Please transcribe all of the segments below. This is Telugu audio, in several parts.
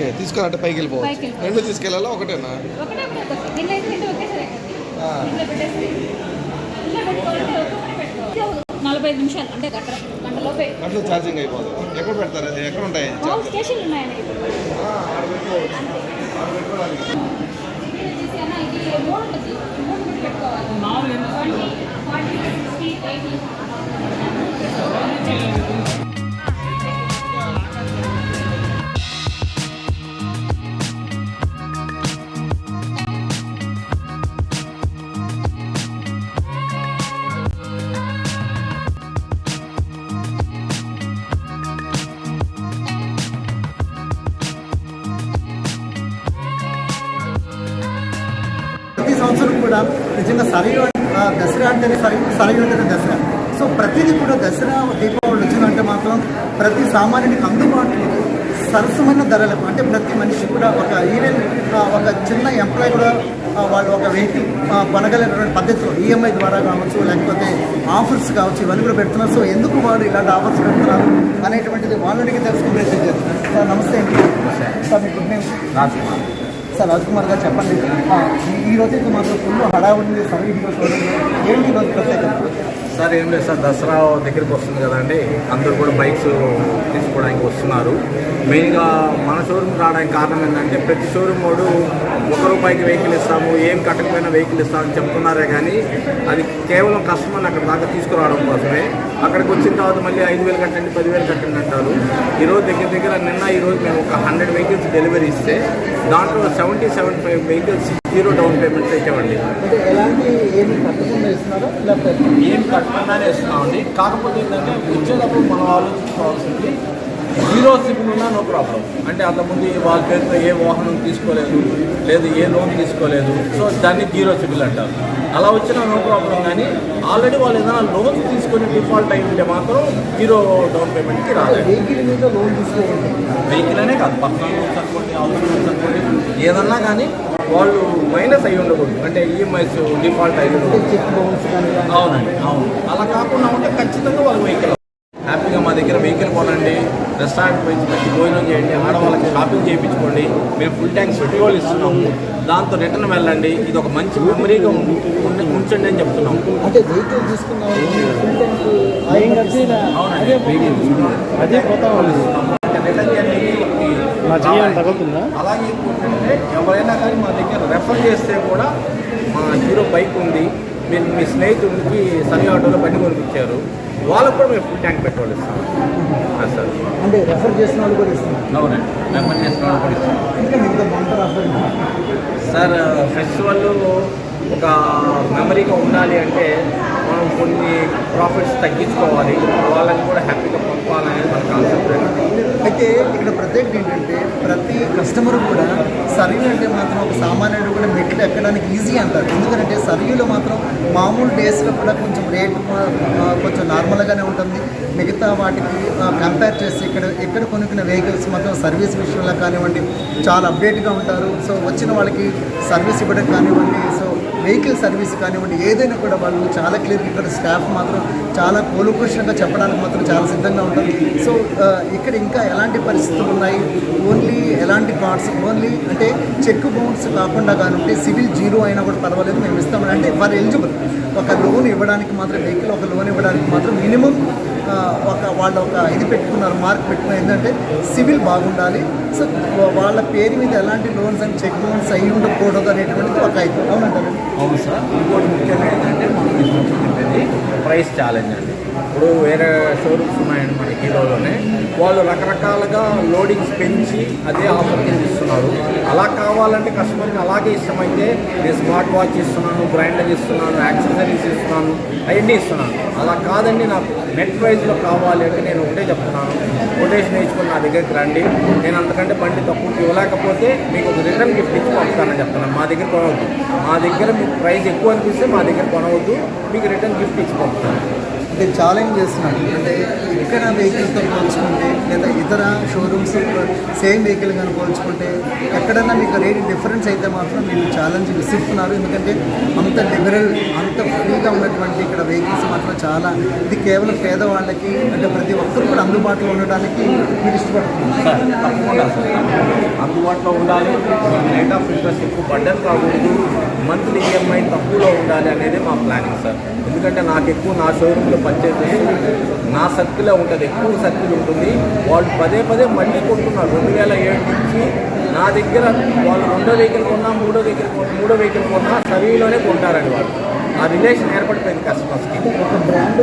ఓకే తీసుకున్నట్టే పైకి వెళ్ళిపోవచ్చు. రెండు తీసుకెళ్ళాలా? ఒకటేనా? పెట్టుకోవాలి నలభై ఐదు నిమిషాలు అంటే గంట గంటలోపే అట్లా ఛార్జింగ్ అయిపోతుంది ఎక్కడ పెడతారు? అది ఎక్కడ ఉంటాయి? ఆల్ స్టేషన్లు ఉన్నాయండి. ఇప్పుడు దసరా అంటేనే సరయు దసరా. సో ప్రతిదీ కూడా దసరా దీపావళి వచ్చిందంటే మాత్రం ప్రతి సామాన్యుడికి అందుబాటులో సరసమైన ధరలకు అంటే ప్రతి మనిషి కూడా ఒక ఈవెన్ ఒక చిన్న ఎంప్లాయీ కూడా వాళ్ళు ఒక వెహికల్ కొనగలిగినటువంటి పద్ధతిలో ఈఎంఐ ద్వారా కావచ్చు లేకపోతే ఆఫర్స్ కావచ్చు ఇవన్నీ కూడా పెడుతున్నారు. సో ఎందుకు వాళ్ళు ఇలాంటి ఆఫర్స్ పెడుతున్నారు అనేటువంటిది వాళ్ళకి తెలుసుకునే చేస్తున్నారు. సార్ నమస్తే అండి. సార్ మీ good name? Sir Raj Kumar గారు చెప్పండి. ఆ, ఈ- రోజు అయితే మాత్రం ఫుల్ హడావుడి సార్ హీరో షోరూమ్ ఏంటి ఈ రోజు ప్రత్యేకత? సార్ ఏం లేదు సార్ దసరా దగ్గరికి వస్తుంది కదండి. అందరూ కూడా బైక్స్ తీసుకోవడానికి వస్తున్నారు. మెయిన్గా మన షోరూమ్ రావడానికి కారణం ఏంటంటే ప్రతి షోరూమ్ వాడు ఒక రూపాయికి వెహికల్ ఇస్తాము ఏం కట్టకపోయినా వెహికల్ ఇస్తామని చెప్తున్నారే కానీ అది కేవలం కస్టమర్ని అక్కడ దాకా తీసుకురావడం కోసమే. అక్కడికి వచ్చిన తర్వాత మళ్ళీ ఐదు వేలు కట్టండి పదివేలు కట్టండి అంటారు. ఈరోజు దగ్గర దగ్గర నిన్న ఈరోజు మేము ఒక హండ్రెడ్ వెహికల్స్ డెలివరీ ఇస్తే దాంట్లో seventy seven five vehicles zero down payments ఇచ్చామండి అంటే ఎలాంటి ఏమి కట్టకుండా ఇస్తున్నారో? లేకపోతే ఏం కట్టకుండానే ఇస్తున్నామండి. కాకపోతే ఏంటంటే వచ్చేటప్పుడు మనం ఆలోచించుకోవాల్సింది జీరో సిబిల్ ఉన్నా నో ప్రాబ్లం. అంటే అంతకుముందు వాళ్ళ పేరుతో ఏ వాహనం తీసుకోలేదు లేదు ఏ లోన్ తీసుకోలేదు. సో దాన్ని జీరో సిబిల్ అంటారు. అలా వచ్చినా నో ప్రాబ్లం కానీ ఆల్రెడీ వాళ్ళు ఏదైనా లోన్ తీసుకొని డిఫాల్ట్ అయి ఉంటే మాత్రం జీరో డౌన్ పేమెంట్కి రాలేదు. వెహికల్ మీద లోన్ తీసుకోవాలి వెహికల్ అనే కాదు పర్సనల్ లోన్స్ అనుకోండి హౌస్ లోన్స్ అనుకోండి ఏదన్నా కానీ వాళ్ళు మైనస్ అయి ఉండకూడదు. అంటే ఈఎంఐస్ డిఫాల్ట్ అయి అవునండి అవును. అలా కాకుండా ఉంటే ఖచ్చితంగా వాళ్ళ వెహికల్ హ్యాపీగా మా దగ్గర వెహికల్ కొనండి. రెస్టారెంట్ పోయి మంచి భోజనం చేయండి. ఆడవాళ్ళకి షాపింగ్ చేయించుకోండి. మేము ఫుల్ ట్యాంక్ పెట్రోల్ ఇస్తున్నాము. దాంతో రిటర్న్ వెళ్ళండి. ఇది ఒక మంచి మెమరీగా ఉంచండి అని అంటే వెహికల్ తీసుకున్నాం కట్టిన అవునండి తగులుతుందా? అలాగే ఏంటంటే ఎవరైనా కానీ మా దగ్గర రెఫర్ చేస్తే కూడా మా హీరో బైక్ ఉంది మీరు మీ స్నేహితుడికి సని ఆటోలో బండి కొనిపించారు వాళ్ళకు కూడా మేము ఫుల్ ట్యాంక్ పెట్రోల్ ఇస్తాం. సార్. అంటే రెఫర్ చేసిన వాళ్ళు కూడా ఇస్తున్నారు అవునండి. మెంబర్ చేసిన వాళ్ళు కూడా ఇస్తాం సార్ ఫెస్టివల్ ఒక మెమరీగా ఉండాలి అంటే మనం కొన్ని ప్రాఫిట్స్ తగ్గించుకోవాలి వాళ్ళని కూడా హ్యాపీగా మన కాన్సెప్ట్ అయితే ఇక్కడ ప్రత్యేకత ఏంటంటే ప్రతి కస్టమర్ కూడా సర్వీలు అంటే మాత్రం ఒక సామాన్యుడు కూడా మెట్లు ఎక్కడానికి ఈజీ అంటారు. ఎందుకంటే సర్వీలో మాత్రం మామూలు డేస్లో కూడా కొంచెం రేట్ కొంచెం నార్మల్గానే ఉంటుంది. మిగతా వాటికి కంపేర్ చేసి ఇక్కడ ఎక్కడ కొనుక్కున్న వెహికల్స్ మాత్రం సర్వీస్ విషయంలో కానివ్వండి చాలా అప్డేట్గా ఉంటారు. సో వచ్చిన వాళ్ళకి సర్వీస్ ఇవ్వడం కానివ్వండి సో వెహికల్ సర్వీస్ కానివ్వండి ఏదైనా కూడా వాళ్ళు చాలా క్లియర్ ఇక్కడ స్టాఫ్ మాత్రం చాలా కోలుకృష్ణంగా చెప్పడానికి మాత్రం చాలా సిద్ధంగా ఉంటారు. సో ఇక్కడ ఇంకా ఎలాంటి పరిస్థితులు ఉన్నాయి? ఓన్లీ ఎలాంటి కార్డ్స్ ఓన్లీ అంటే చెక్ బౌన్స్ కాకుండా కానుంటే సివిల్ జీరో అయినా కూడా పర్వాలేదు మేము ఇస్తామని అంటే వారు ఎలిజిబుల్ ఒక లోన్ ఇవ్వడానికి మాత్రం వెహికల్ ఒక లోన్ ఇవ్వడానికి మాత్రం మినిమం ఒక వాళ్ళు ఒక ఇది పెట్టుకున్నారు మార్క్ పెట్టుకున్నారు. ఏంటంటే సివిల్ బాగుండాలి. సో వాళ్ళ పేరు మీద ఎలాంటి లోన్స్ అని చెక్ లోన్స్ అయ్యి ఉండకూడదు అనేటువంటిది ఒక అయితే అవునంటారు? అవును సార్. ఇంకోటి ముఖ్యంగా ఏంటంటే మనం ప్రైస్ ఛాలెంజ్ అండి. ఇప్పుడు వేరే షోరూమ్స్ ఉన్నాయండి మన హీరోలోనే. వాళ్ళు రకరకాలుగా లోడింగ్స్ పెంచి అదే ఆఫర్ కింద ఇస్తున్నారు. అలా కావాలంటే కస్టమర్కి అలాగే ఇష్టమైతే నేను స్మార్ట్ వాచ్ ఇస్తున్నాను గ్రైండర్ ఇస్తున్నాను యాక్సెసరీస్ ఇస్తున్నాను అవన్నీ ఇస్తున్నాను. అలా కాదండి నాకు. నెట్ ప్రైస్లో కావాలి అంటే నేను ఒకటే చెప్తున్నాను. కొటేషన్ వేసుకొని నా దగ్గరికి రండి. నేను అంతకంటే బండి తక్కువ ఇవ్వలేకపోతే మీకు ఒక రిటర్న్ గిఫ్ట్ ఇచ్చి పంపుతానని చెప్తున్నాను. మా దగ్గర కొనవద్దు. మా దగ్గర మీకు ప్రైస్ ఎక్కువ అనిపిస్తే మా దగ్గర కొనవద్దు. మీకు రిటర్న్ గిఫ్ట్ ఇచ్చి పంపుతాను. Thank you. నేను ఛాలెంజ్ చేస్తున్నాడు. అంటే ఇక్కడ వెహికల్తో పోల్చుకుంటే లేదా ఇతర షోరూమ్స్ సేమ్ వెహికల్ కానీ పోల్చుకుంటే ఎక్కడన్నా మీకు రేట్ డిఫరెన్స్ అయితే మాత్రం మీరు ఛాలెంజ్ విసిస్తున్నారు ఎందుకంటే అంత లిబరల్ అంత ఫ్రీగా ఉన్నటువంటి ఇక్కడ వెహికల్స్ మాత్రం చాలా ఇది కేవలం పేదవాళ్ళకి అంటే ప్రతి ఒక్కరు కూడా అందుబాటులో ఉండడానికి మీరు ఇష్టపడుతున్నారు. సార్ తప్పకుండా అందుబాటులో ఉండాలి. రేట్ ఆఫ్ ఇంట్రెస్ట్ ఎక్కువ బడ్డన్ కాకూడదు. మంత్లీ ఈఎంఐ తక్కువలో ఉండాలి అనేది మా ప్లానింగ్ సార్. ఎందుకంటే నాకు ఎక్కువ నా షోరూంలో పంచాయతీ నా సర్కిలే ఉంటుంది ఎక్కువ సర్కిల్ ఉంటుంది. వాళ్ళు పదే పదే మళ్ళీ కొట్టున్నారు రెండు వేల ఏడు నుంచి నా దగ్గర వాళ్ళు రెండో వెహికల్ కొన్నా మూడో వెహికల్ మూడో వెహికల్ కొన్నా సర్వీలోనే కొంటారండి వాళ్ళు. ఆ రిలేషన్ ఏర్పడిపోయింది కస్టమర్స్కి ఒక బ్రాండ్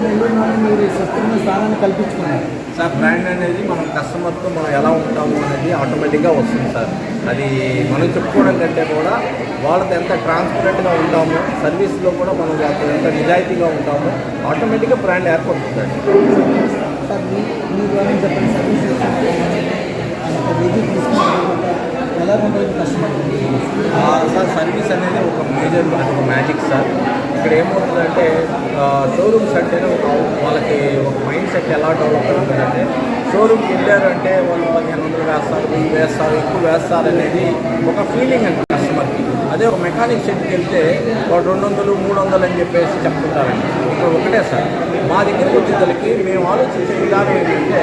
మీరు స్వస్థమైన స్థానాన్ని కల్పించుకున్నారు. సార్ బ్రాండ్ అనేది మనం కస్టమర్తో మనం ఎలా ఉంటాము అనేది ఆటోమేటిక్గా వస్తుంది సార్. అది మనం చెప్పుకోవడం కంటే కూడా వాళ్ళతో ఎంత ట్రాన్స్పరెంట్గా ఉంటాము సర్వీస్లో కూడా మనం వాళ్ళతో ఎంత నిజాయితీగా ఉంటాము ఆటోమేటిక్గా బ్రాండ్ ఏర్పడుతుందండి సార్. మీ మీ చెప్పండి సర్వీస్ ఎలా ఉండదు కస్టమర్ ఆ, సార్ సర్వీస్ అనేది ఒక మేజర్ మనకి ఒక మ్యాజిక్ సార్. ఇక్కడ ఏమవుతుందంటే షోరూమ్స్ అంటేనే ఒక వాళ్ళకి ఒక మైండ్ సెట్ ఎలా డెవలప్ అవుతుందంటే షోరూమ్కి వెళ్ళారంటే వాళ్ళు పదిహేను వందలు వేస్తారు వెయ్యి వేస్తారు ఎక్కువ వేస్తారు అనేది ఒక ఫీలింగ్ అండి కస్టమర్కి అదే ఒక మెకానిక్ షెడ్కి వెళ్తే వాడు రెండు వందలు మూడు వందలు అని చెప్పేసి చెప్తుంటారండి. ఒకటే సార్ మా దగ్గరికి వచ్చేసరికి మేము ఆలోచించే విధానం ఏంటంటే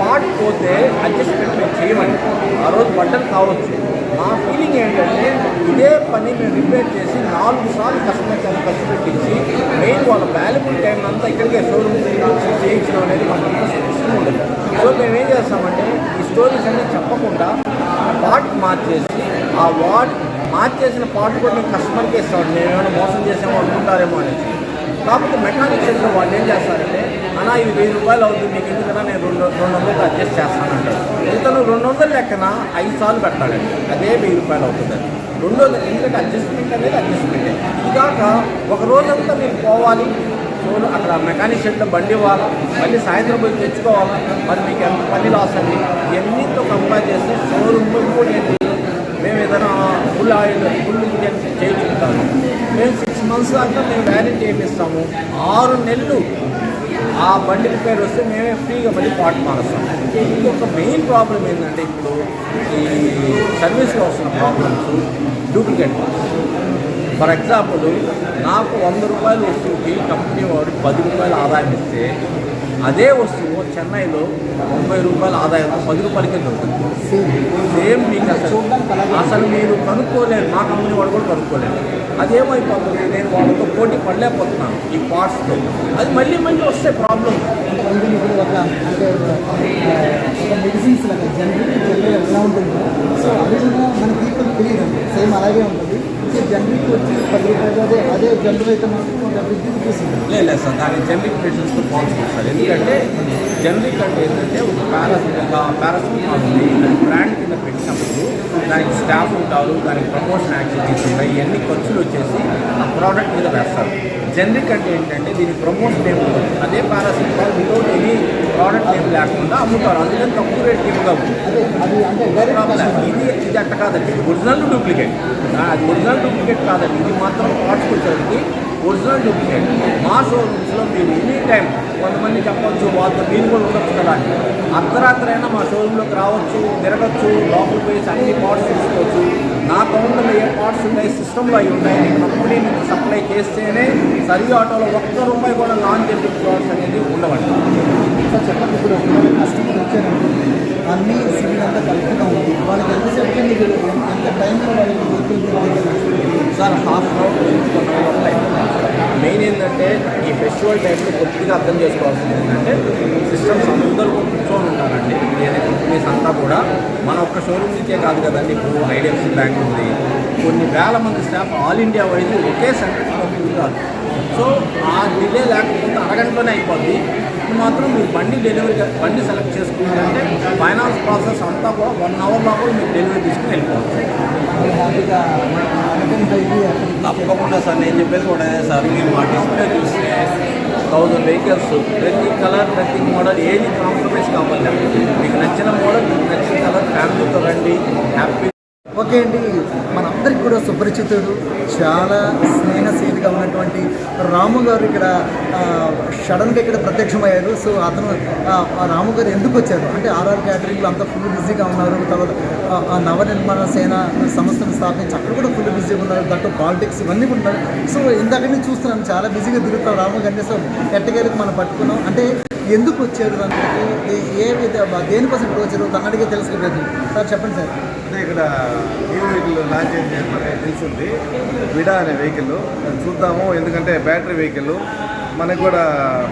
పార్ట్ పోతే అడ్జస్ట్మెంట్ మేము చేయమని ఆ రోజు బట్టలు కావచ్చు. మా ఫీలింగ్ ఏంటంటే ఇదే పని మేము రిపేర్ చేసి నాలుగు సార్లు కస్టమర్ కేర్ ఖర్చు పెట్టించి మెయిన్ వాళ్ళ వాల్యుబుల్ టైం అంతా ఇక్కడికే షోరూమ్ చేయించడం అనేది మాకు ఇష్టం ఉండదు. సో మేము ఏం చేస్తామంటే ఈ స్టోరీస్ అన్నీ చెప్పకుండా పార్ట్ మార్చేసి ఆ వార్డ్ మార్చేసిన పార్ట్ కూడా మేము కస్టమర్కి ఇస్తాం మేమేమైనా ఏమైనా మోసం చేసామో అనుకుంటారేమో అనేసి. కాకపోతే మెకానిక్ సెంటర్ వాళ్ళు ఏం చేస్తారంటే అన్నా ఇది వెయ్యి రూపాయలు అవుతుంది మీకు ఎందుకన్నా నేను రెండు రెండు వందలు అడ్జస్ట్ చేస్తానంటాడు ఇతను రెండు వందలు లెక్కన ఐదు సార్లు పెట్టాలండి అదే వెయ్యి రూపాయలు అవుతుందండి రెండోది ఎందుకంటే అడ్జస్ట్మెంట్ అనేది అడ్జస్ట్మెంట్ ఇది కాక ఒక రోజంతా మీరు పోవాలి. సో అక్కడ మెకానిక్ షెడ్లో బండి ఇవ్వాలి? మళ్ళీ సాయంత్రం పోయి తెచ్చుకోవాలి? మరి మీకు ఎంత పని లాస్ అండి? ఇవన్నీతో కంపేర్ చేస్తే షోరూమ్ కూడా మేము ఏదైనా ఫుల్ ఆయిల్ ఫుల్ ఇంజన్ చేయించుకుంటాము. మేము సిక్స్ మంత్స్ దాకా మేము వ్యారంటీ ఏమిస్తాము ఆరు నెలలు ఆ బండి రిపేర్ వస్తే మేమే ఫ్రీగా మళ్ళీ పార్ట్ మారుస్తాం. ఇంకొక మెయిన్ ప్రాబ్లం ఏంటంటే ఇప్పుడు ఈ సర్వీస్లో వస్తున్న ప్రాబ్లమ్స్ డూప్లికేట్ ఫర్ ఎగ్జాంపుల్ నాకు వంద రూపాయల వస్తువుకి కంపెనీ వాడు పది రూపాయల ఆదాయం ఇస్తే అదే వస్తువు చెన్నైలో ముప్పై రూపాయల ఆదాయంతో పది రూపాయలకే దొరుకుతుంది. సేమ్. మీకు అసలు అసలు మీరు కనుక్కోలేరు. మా కంపెనీ వాడు కూడా కనుక్కోలేరు అదేమైపోతుంది? నేను వాళ్ళతో పోటీ పడలేకపోతున్నాను ఈ పార్ట్స్తో. అది మళ్ళీ మళ్ళీ వస్తే ప్రాబ్లం మెడిసిన్స్ జనరల్ ఎలా ఉంటుంది? సో అది మనకి మన పీపుల్ తెలియదు. సేమ్ అలాగే ఉంటుంది. సో వచ్చి పది రూపాయలు అదే అదే జనరల్ అయితే మాత్రం ఒక రూపీస్ లేదు లేదు సార్ దాని జనరిక్ పేషెంట్స్తో పాల్సింది సార్. ఎందుకంటే జనరిక్ అంటే ఏంటంటే ఒక పారాసిటల్ పారాసిటమాల్ ఉంది. బ్రాండ్ కింద పెట్టినప్పుడు దానికి స్టాఫ్ ఉంటారు దానికి ప్రమోషన్ యాక్టివిటీస్ ఉంటాయి ఇవన్నీ ఖర్చులు వచ్చేసి ఆ ప్రోడక్ట్ మీద వేస్తారు. జనరిక్ అంటే ఏంటంటే దీనికి ప్రమోషన్ ఏమి అదే పారాసిటమాల్ వితౌట్ ఎనీ ప్రోడక్ట్ ఏం లేకుండా అమ్ముతారు. అందుకని తక్కువ రేట్ ఇవ్వగలరు. అదే ఇది ఇది అట్ట కాదండి. ఒరిజినల్ డూప్లికేట్ అది ఒరిజినల్ డూప్లికేట్ కాదండి. ఇది మాత్రం పార్ట్స్కి వచ్చేసరికి ఒరిజినల్ డూప్లికేట్ మా షోరూమ్స్లో మీరు ఎనీ టైం కొంతమంది చెప్పొచ్చు వాళ్ళతో మీరు కూడా ఉండొచ్చు కదా అర్ధరాత్రి అయినా మా షోరూంలోకి రావచ్చు తిరగచ్చు లోపల పోయి అన్ని పార్ట్స్ తీసుకోవచ్చు నా కౌంటర్లో ఏ పార్ట్స్ ఉన్నాయి సిస్టంలో అవి ఉన్నాయి. నేను కంపెనీ నుంచి సప్లై చేస్తేనే సర్వీ ఆటోలో ఒక్క రూపాయి కూడా నాన్ డెబిట్ ప్రోడక్ట్స్ అనేది ఉండవండి. సార్ చెప్పండి ఇప్పుడు ఒకవేళ కస్టమర్ వచ్చారంటే అన్ని సివిల్ అంతా కరెక్ట్గా ఉంది. వాళ్ళకి ఎంతసేపు మీకు ఎంత టైంలో వాళ్ళకి sir half an hour main ఏంటంటే ఈ ఫెస్టివల్ టైంలో కొద్దిగా అర్థం చేసుకోవాల్సింది ఏంటంటే సిస్టమ్స్ అందరూ ఉంటారండి ఏదైతే కంపెనీస్ అంతా కూడా మన ఒక్క షోరూమ్ నుంచే కాదు కదండి ఇప్పుడు ఐడిఎఫ్సి బ్యాంక్ ఉంది. కొన్ని వేల మంది స్టాఫ్ ఆల్ ఇండియా వైజ్ ఒకే సెంటర్లో ఉంటారు సో ఆ డిలే లేకపోతే అరగంటలోనే అయిపోద్ది. ఇప్పుడు మాత్రం మీరు బండి డెలివరీ బండి సెలెక్ట్ చేసుకుంటే ఫైనాన్స్ ప్రాసెస్ అంతా కూడా వన్ అవర్ లోపల మీరు డెలివరీ తీసుకుని వెళ్ళిపోవచ్చు. తప్పకుండా సార్ నేను చెప్పేది కూడా సార్. మీరు మా డిస్ప్లే చూస్తే థౌజండ్ వెహికల్స్ ప్రతి కలర్ ప్రతి మోడల్ ఏది కాంప్రమైజ్ కావాలి మీకు నచ్చిన మోడల్ మీకు నచ్చిన కలర్ ఫ్యామిలీతో రండి హ్యాపీ ఓకే అండి. మనందరికి కూడా సుపరిచితుడు చాలా స్నేహశీలిగా ఉన్నటువంటి రాము గారు ఇక్కడ సడన్గా ఇక్కడ ప్రత్యక్షమయ్యారు. సో అతను ఆ, రాము గారు ఎందుకు వచ్చారు? అంటే ఆర్ఆర్ క్యాటరింగ్లో అంతా ఫుల్ బిజీగా ఉన్నారు. తర్వాత ఆ, ఆ నవనిర్మాణ సేన సంస్థను స్థాపించి అక్కడ కూడా ఫుల్ బిజీగా ఉన్నారు. దాంట్లో పాలిటిక్స్ ఇవన్నీ ఉంటారు ఉన్నారు. సో ఇందాక నుంచి చూస్తున్నాను చాలా బిజీగా తిరుగుతాం రాము గారిని. సో ఎట్టగేరికి మనం పట్టుకున్నాం. అంటే ఎందుకు వచ్చారు దానికి? ఏ- విధ దేనికోసం ఇక్కడ వచ్చారు? తన తెలుసు తెలుసుకోలేదు సార్ చెప్పండి సార్. అంటే ఇక్కడ ఈ వెహికల్ లాంచ్ తెలిసింది. విడా అనే వెహికల్. చూద్దాము. ఎందుకంటే బ్యాటరీ వెహికల్. మనకు కూడా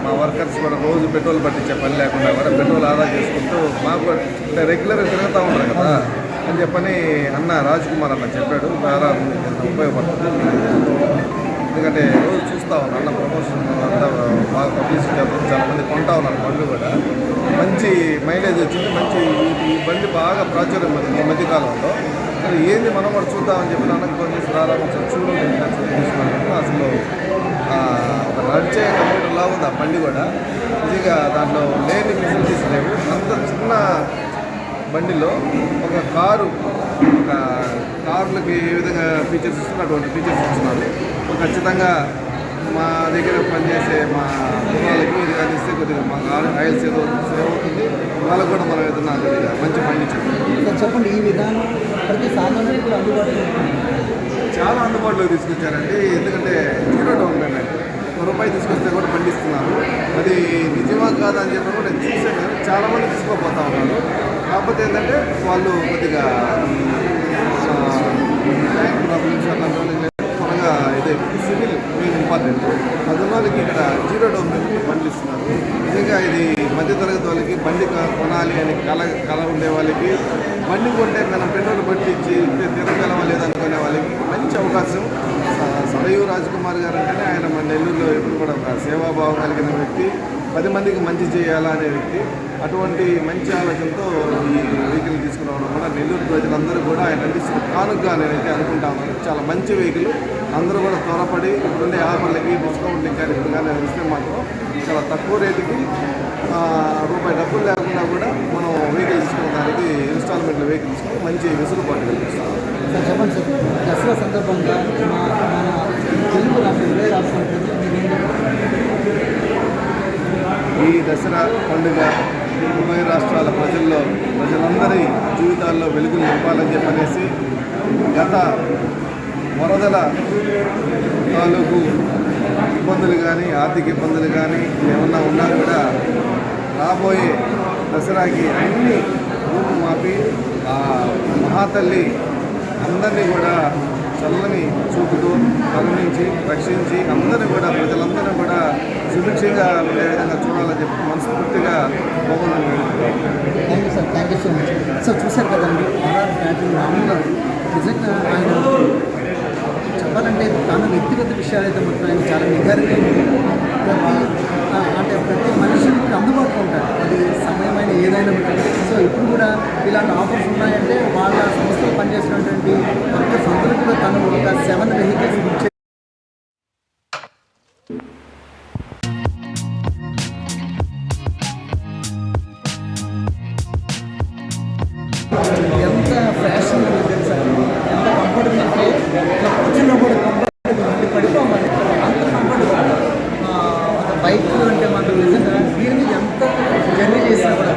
మా వర్కర్స్ కూడా రోజు పెట్రోల్ పట్టించే పని లేకుండా కూడా పెట్రోల్ ఆదా చేసుకుంటూ మాకు కూడా అంటే రెగ్యులర్గా తిరుగుతూ ఉంటారు కదా అని చెప్పని అన్న రాజ్ కుమార్ అన్న చెప్పాడు. ద్వారా ఉపయోగపడుతుంది. ఎందుకంటే రోజు చూస్తూ ఉన్నాను అన్న ప్రమోషన్ అంతా బాగా పబ్లిసిటీ అవుతుంది చాలామంది కొంటా ఉన్నారు బండ్లు కూడా. మంచి మైలేజ్ వచ్చింది మంచి ఈ- బండి బాగా ప్రాచుర్యం ఉంది ఈ మధ్యకాలంలో అసలు ఏంది మనం కూడా చూద్దామని చెప్పి అన్నకు ఫోన్ చేసి చూడండి తీసుకున్నాను అసలు ఒక నడిచే కంప్యూటర్లా ఉంది ఆ బండి కూడా. ఇదిగా దాంట్లో లేని ఫెసిలిటీస్ లేవు అంత చిన్న బండిలో ఒక కారు ఒక కార్లకి ఏ విధంగా ఫీచర్స్ ఇస్తున్నారు అటువంటి ఫీచర్స్ ఇస్తున్నారు. ఖచ్చితంగా మా దగ్గర పనిచేసే మా కుటుంబాలకి ఇది కానీ ఇస్తే కొద్దిగా మాకు ఆయిల్ ఆయిల్ సేవ్ సేవ్ అవుతుంది. వాళ్ళకు కూడా మనం ఏదైనా కొద్దిగా మంచి బండి చెప్పండి ఈ విధానం ప్రతి అందుబాటులో. చాలా అందుబాటులోకి తీసుకొచ్చారండి. ఎందుకంటే జీరో డౌన్ పేమెంట్. ఒక రూపాయి తీసుకొస్తే కూడా పండిస్తున్నారు అది నిజమా కాదా అని చెప్పి కూడా నేను చూసాను కానీ చాలా మంది తీసుకోపోతా ఉన్నారు. కాకపోతే ఏంటంటే వాళ్ళు కొద్దిగా బ్యాంక్ ప్రాబ్లమ్స్ త్వరగా ఇదే సివిల్ మెయిన్ ఇంపార్టెంట్ అది వాళ్ళకి ఇక్కడ జీరో డౌన్ పేమెంట్ బండ్లు ఇస్తున్నారు నిజంగా ఇది మధ్యతరగతి వాళ్ళకి బండి క- కొనాలి అని కళ కళ ఉండే వాళ్ళకి బండి కొంటే మనం పెట్రోల్ పట్టించి తిరగలమా లేదనుకునే వాళ్ళకి మంచి అవకాశం స- రాజ్ కుమార్ గారు అంటేనే ఆయన మన నెల్లూరులో ఎప్పుడు కూడా ఒక సేవాభావం కలిగిన వ్యక్తి. పది మందికి మంచి చేయాలా అనే వ్యక్తి అటువంటి మంచి ఆలోచనతో ఈ వెహికల్ తీసుకురావడం కూడా నెల్లూరు ప్రజలందరూ కూడా ఆయన అందిస్తున్న కానుకగా నేనైతే అనుకుంటా చాలా మంచి వెహికల్ అందరూ కూడా త్వరపడి ఇప్పుడుండే ఆఫర్లకి డిస్కౌంట్లకి కానీ ఇప్పుడు కానీ ఇస్తే మాత్రం చాలా తక్కువ రేటుకి రూపాయి డబ్బులు లేకుండా కూడా మనం వెహికల్ తీసుకున్న దానికి ఇన్స్టాల్మెంట్ వెహికల్ తీసుకుని మంచి వెసులుబాటు కల్పిస్తాం. చెప్పండి సార్. దసరా సందర్భంగా తెలుగు రాష్ట్రం ప్రజలు మీరు ఏం చెప్తారు? ఈ దసరా పండుగ ఉభయ రాష్ట్రాల ప్రజల్లో ప్రజలందరి జీవితాల్లో వెలుగులు నింపాలని చెప్పనేసి గత వరదల తాలూకు ఇబ్బందులు కానీ ఆర్థిక ఇబ్బందులు కానీ ఏమన్నా ఉన్నా కూడా రాబోయే దసరాకి అన్ని రూపు మాపి ఆ మహాతల్లి అందరినీ కూడా చల్లని చూపుతూ గమనించి రక్షించి అందరూ కూడా ప్రజలందరూ కూడా సుభిక్షంగా ఉండే విధంగా చూడాలని చెప్పి మనస్ఫూర్తిగా భగవంతుని thank you sir thank you so much sir చూశారు కదండి ఆర్ఆర్ క్యాటరింగ్ రాము గారు నిజంగా ఆయన చెప్పాలంటే తన వ్యక్తిగత విషయాలు అయితే మొత్తం ఆయన చాలా నిఘారుగా బైక్ అంటే మాత్రం నిజంగా దీని మీద ఎంత జర్నీ చేసినా కూడా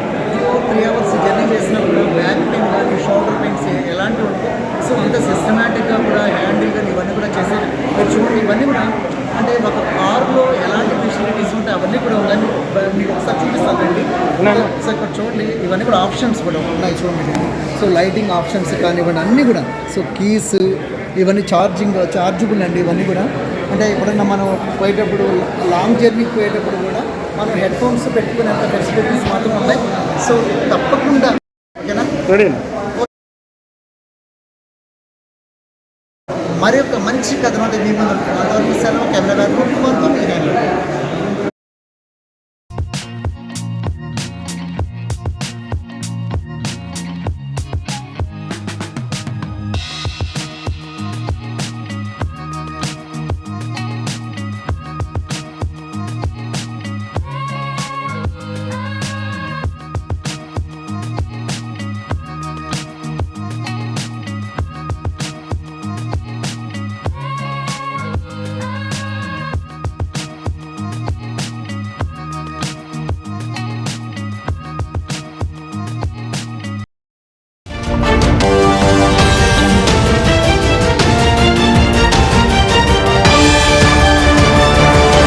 త్రీ అవర్స్ జర్నీ చేసినా కూడా బ్యాక్ పెయిన్ కానీ షోల్డర్ పెయిన్స్ ఎలాంటివి ఉంటాయి సో అంత సిస్టమేటిక్గా కూడా హ్యాండిల్ కానీ ఇవన్నీ కూడా చేసే మీరు చూడండి ఇవన్నీ కూడా అంటే ఒక కార్లో ఎలాంటి ఫెసిలిటీస్ ఉంటాయి అవన్నీ కూడా ఉన్నాయి మీకు- మీకు ఒకసారి చూపిస్తానండి. సో ఇక్కడ చూడండి ఇవన్నీ కూడా ఆప్షన్స్ కూడా ఉన్నాయి చూడండి. సో లైటింగ్ ఆప్షన్స్ కానివ్వండి అన్నీ కూడా. సో కీస్ ఇవన్నీ ఛార్జింగ్ ఛార్జబుల్ అండి ఇవన్నీ కూడా. అంటే ఎప్పుడన్నా మనం పోయేటప్పుడు లాంగ్ జర్నీకి పోయేటప్పుడు కూడా మనం హెడ్ ఫోన్స్ పెట్టుకునేంత ఫెసిలిటీస్ మాత్రం ఉన్నాయి. సో తప్పకుండా ఓకేనా? మరి ఒక మంచి కథ అంటే మీ ముందు సెలవు కెమెరా బ్యాగ్ కుమార్తో హ్యాండ్